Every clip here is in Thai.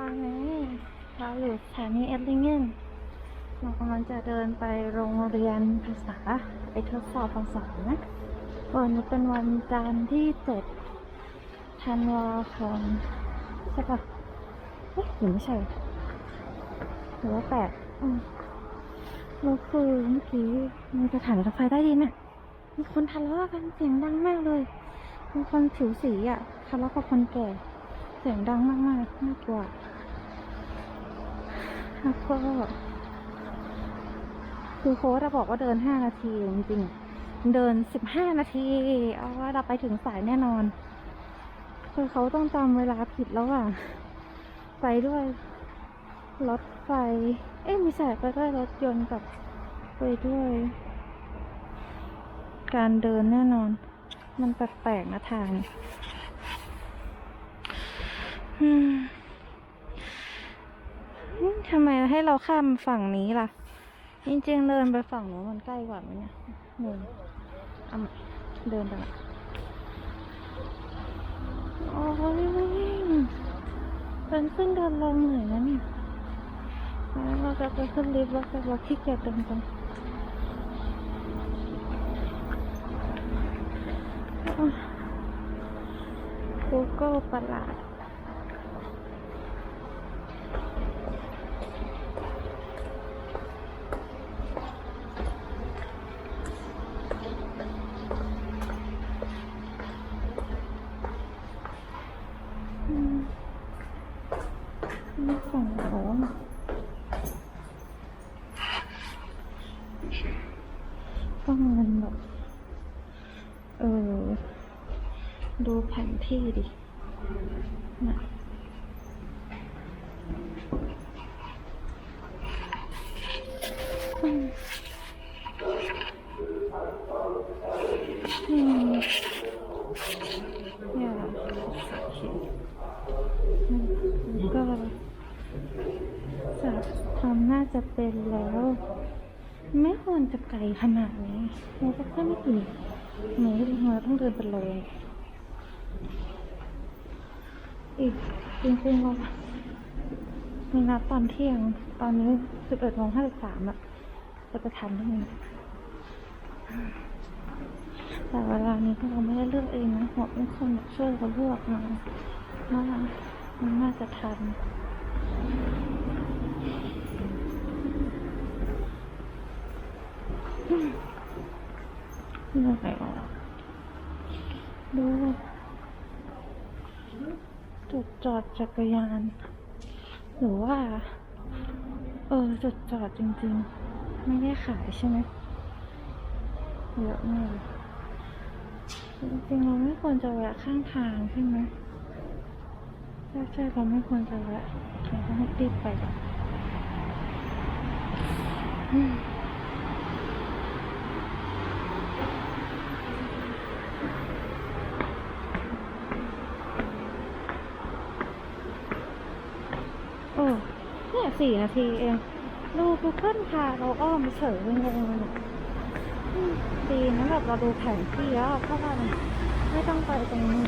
ตอนนี้เราอยู่สถานีเอสลิงเกนเรากำลังจะเดินไปโรงเรียนภาษาไปทดสอบภาษานะวันนี้เป็นวันจันทร์ที่เจ็ดธันวาคมใช่ปะเอ๊ะหรือไม่ใช่หรือว่าแปดอืมแล้วคือเมื่อกี้มีสถานรถไฟใต้ดินน่ะมีคนทะเลาะกันเสียงดังมากเลยมีคนผิวสีอะทะเลาะกับคนแก่ เสียงดังมากๆน่ากลัวแล้วก็คือโค้ดอะบอกว่าเดินห้านาทีจริงๆ เดินสิบห้านาที เอาว่าเราไปถึงสายแน่นอน คือเขาต้องจำเวลาผิดแล้วอะ ไปด้วยรถไฟ เอ๊ะมีใช่ไปด้วยรถยนต์กับไปด้วย การเดินแน่นอน มันแปลกๆนะทาง ทำไมให้เราข้ามฝั่งนี้ล่ะ จริงๆเดินไปฝั่งนู้นมันใกล้กว่าไหมเนี่ยเดินเดินไปละโอ้ยเดินขึ้นเดินลงเหนื่อยนะเนี่ยแล้วเราจะไปขึ้นลิฟต์แล้วแต่เราขี้เกียจเดินกันกูกิลประหลาด อืมนี่ฝั่งโน้น ต้องมันแบบเออ ดูแผนที่ดินะอืมเนี่ยอเคอืมก็จะทำน่าจะเป็นแล้ว ไม่ควรจะไกลขนาดนี้เราก็แค่ไม่กี่เมตรเองเราต้องเดินเป็นโลอีกจริงๆว่ามีนัดตอนเที่ยง ตอนนี้สิบเอ็ดโมงห้าสิบสามอะจะไปทันได้ไงแต่เวลานี้เราไม่ได้เลือกเองนะหัวเป็นคนช่วยเขาเลือกมาว่ามันน่าจะทัน เหนื่ออะดูจุดจอดจักรยาน หรือว่า เออ จุดจอดจริงๆ ไม่ได้ขายใช่ไหมเยอะมากจริงๆเราไม่ควรจะแวะข้างทางใช่ไหมใช่ใช่เราไม่ควรจะแวะเราต้องรีบไปก่อนอืม เออเนี่ย สี่นาทีเอง ดูกูเกิลพาเราอ้อมเฉยงงเลยดีนะแบบเราดูแผนที่แล้วเพราะว่ามันไม่ต้องไปตรงนี้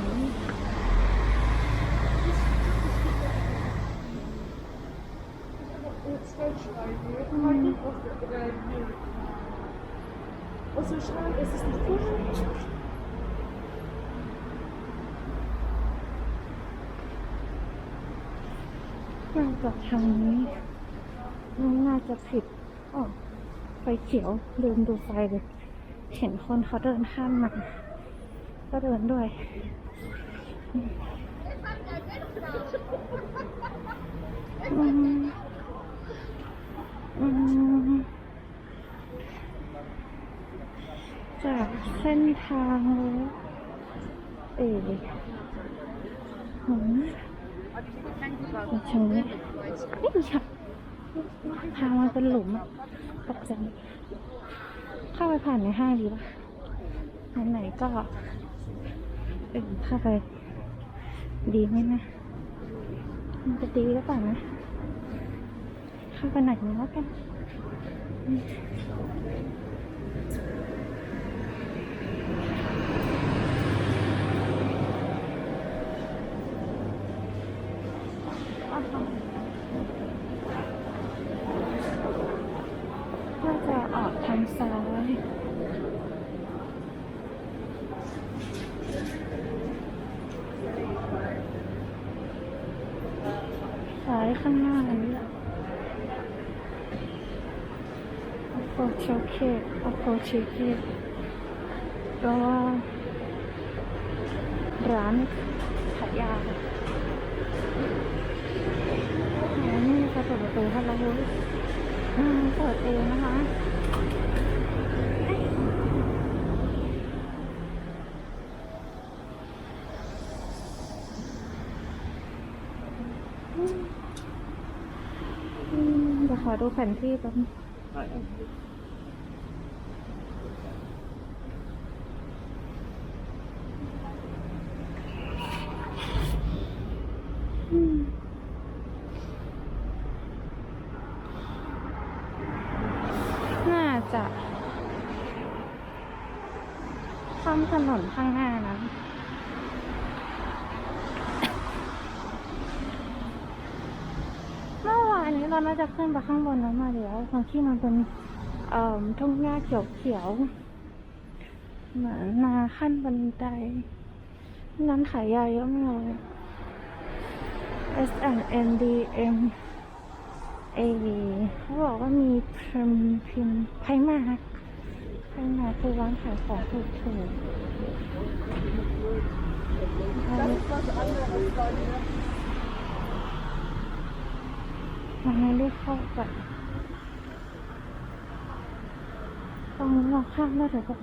Und so น่าจะทางนี้น่าจะผิดอ๋อไฟเขียวลืมดูไฟเลย เห็นคนเขาเดินข้ามมาก็เดินด้วยอืมอืมจากเส้นทางเลยเอ๋หืม มาชมนี่ไม่ใช่ทางมันเป็นหลุมอะตกใจเข้าไปผ่านในห้างดีปะไหนๆก็เออเข้าไป ดีไหมนะ มันจะดีหรือเปล่านะ เข้าไปไหนอยแล้วกันอืม ก็จะออกทางซ้าย ซ้ายข้างหน้าอันนี้แหละอโปโชเคอโปเชเคก็ว่าร้านขายยาอ๋อนี่ค่ะเปิดประตูให้เราเลยอ่าเปิดเองนะคะอืมอืมเดี๋ยวข อดูแผนที่แป๊บนึงน่าจะข้ามถนนข้างหน้านะ เมื่อวานนี้ เราน่าจะขึ้นไปข้างบนนั้นมาแล้วตรงที่มันเป็นเอ่อทุ่งหญ้าเขียวๆเหมือนนาขั้นบันไดร้านขายยาเยอะมากเลย S N N D M A เขาบอกว่ามีพิมพ์พิมไพมากไพมาคือร้านขายของถูกถูก มันไม่ได้เข้าไปตรงนี้เราข้ามได้หรือเปล่า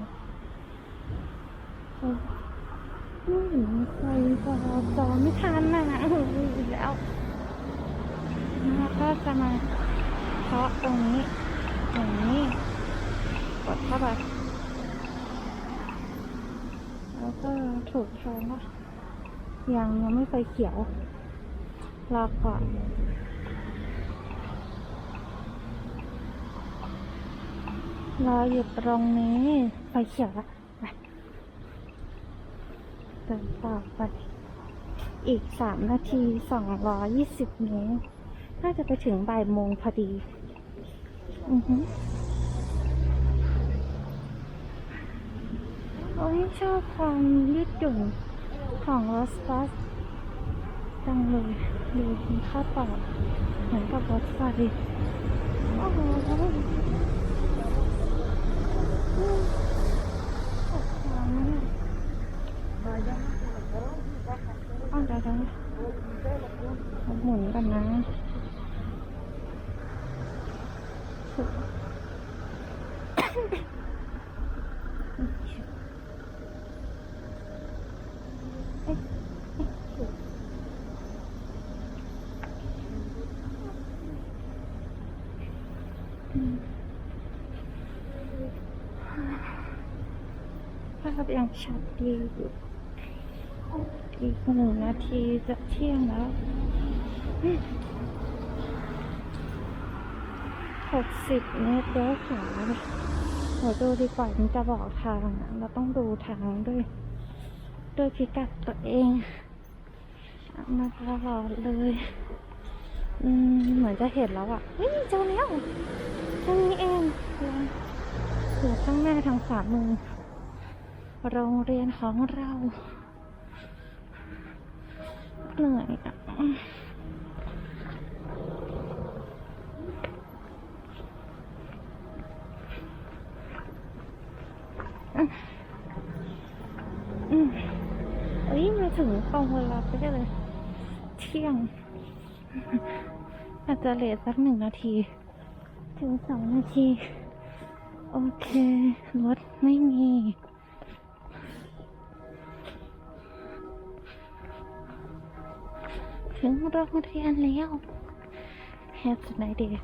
ไม่เห็นใครจอจอไม่ทันนะเออแล้วแล้วก็จะมาเคาะตรงนี้อย่างนี้กดเข้าไปแล้วก็ถูกทางว่ายังยังไม่ไฟเขียวรอก่อน รออยู่ตรงนี้ไฟเขียวละไปเดินต่อไป อีกสามนาทีสองร้อยยี่สิบเมตรน่าจะไปถึงบ่ายโมงพอดี อือฮึโอ้ยชอบความยืดหยุ่นของรถบัสจังเลยดูมีข้าต่อเหมือนกับรถไฟโอ้โห อ้าวเดี๋ยวเดี๋ยวหมุนกันนะเอ๊ะเอ๊ะถู กอืมภาพยังชัดดีอยู่อีกหนึ่งนาทีจะเที่ยงแล้วหกสิบเมตรเลี้ยวขวาเดี๋ยวดูดีกว่ามันจะบอกทางอะเราต้องดูทางด้วย ด้วยพิกัดตัวเองมาตลอดเลย อืม เหมือนจะเห็นแล้วอะเฮ้ยเจอแล้วตรงนี้เองอยู่ข้างหน้าทางขวามือ โรงเรียนของเราเหนื่อยอะอืมเอ้ยมาถึงตรงเวลาไปได้เลย เที่ยง อาจจะเลทสักหนึ่งนาที ถึงสองนาที โอเค รถไม่มี ถึงโรงเรียนแล้วแฮปปี้ไนเดย์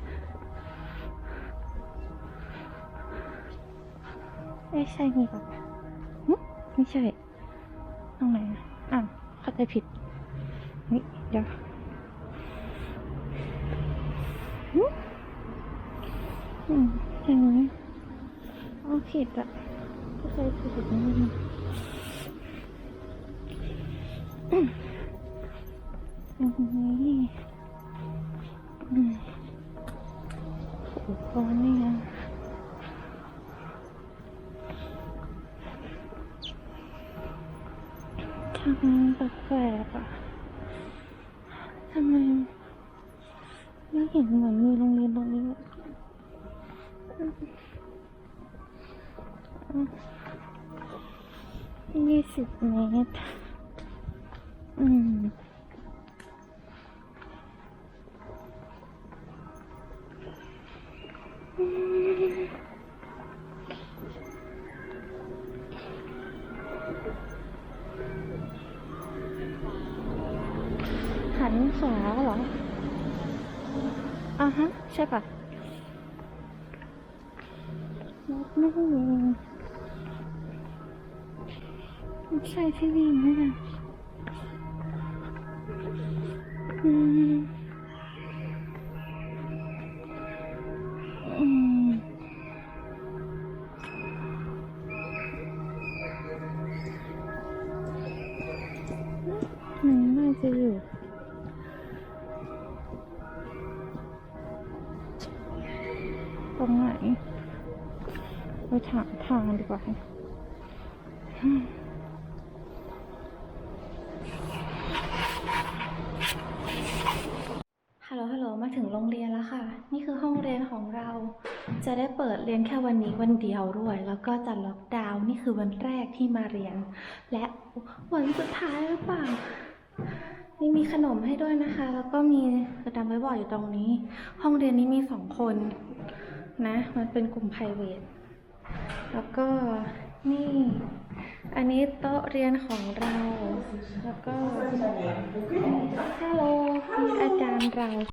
ไม่ใช่นี่หรอหึไม่ใช่ตรงไหนอะเข้าใจผิด นี่ เดี๋ยวอืมอย่างนี้เอาผิดอะเข้าใจผิดนี่ อืมอย่างนี้อืมโอนี่ไงทำไมแปลกๆอะทำไมไม่เห็นเหมือนมีโรงเรียนตรงนี้เลยยี่สิบเมตร อืม ใช่ปะรถไม่ได้ยิงไม่ใช่ที่วิ่งนี่นะอืม รงไหนไปถามทางดีกว่าฮัลโหลฮัลโหลมาถึงโรงเรียนแล้วค่ะ นี่คือห้องเรียนของเรา จะได้เปิดเรียนแค่วันนี้วันเดียวด้วย แล้วก็จะล็อกดาวน์นี่คือวันแรกที่มาเรียน และวันสุดท้ายหรือเปล่านี่มีขนมให้ด้วยนะคะ แล้วก็มีกระดาษไว้บอร์ดอยู่ตรงนี้ ห้องเรียนนี้มีสองคน นะ มันเป็นกลุ่ม p r i v a t แล้วก็นี่ อันนี้โต๊ะเรียนของเรา แล้วก็ฮัลโหลอาจารย์เรา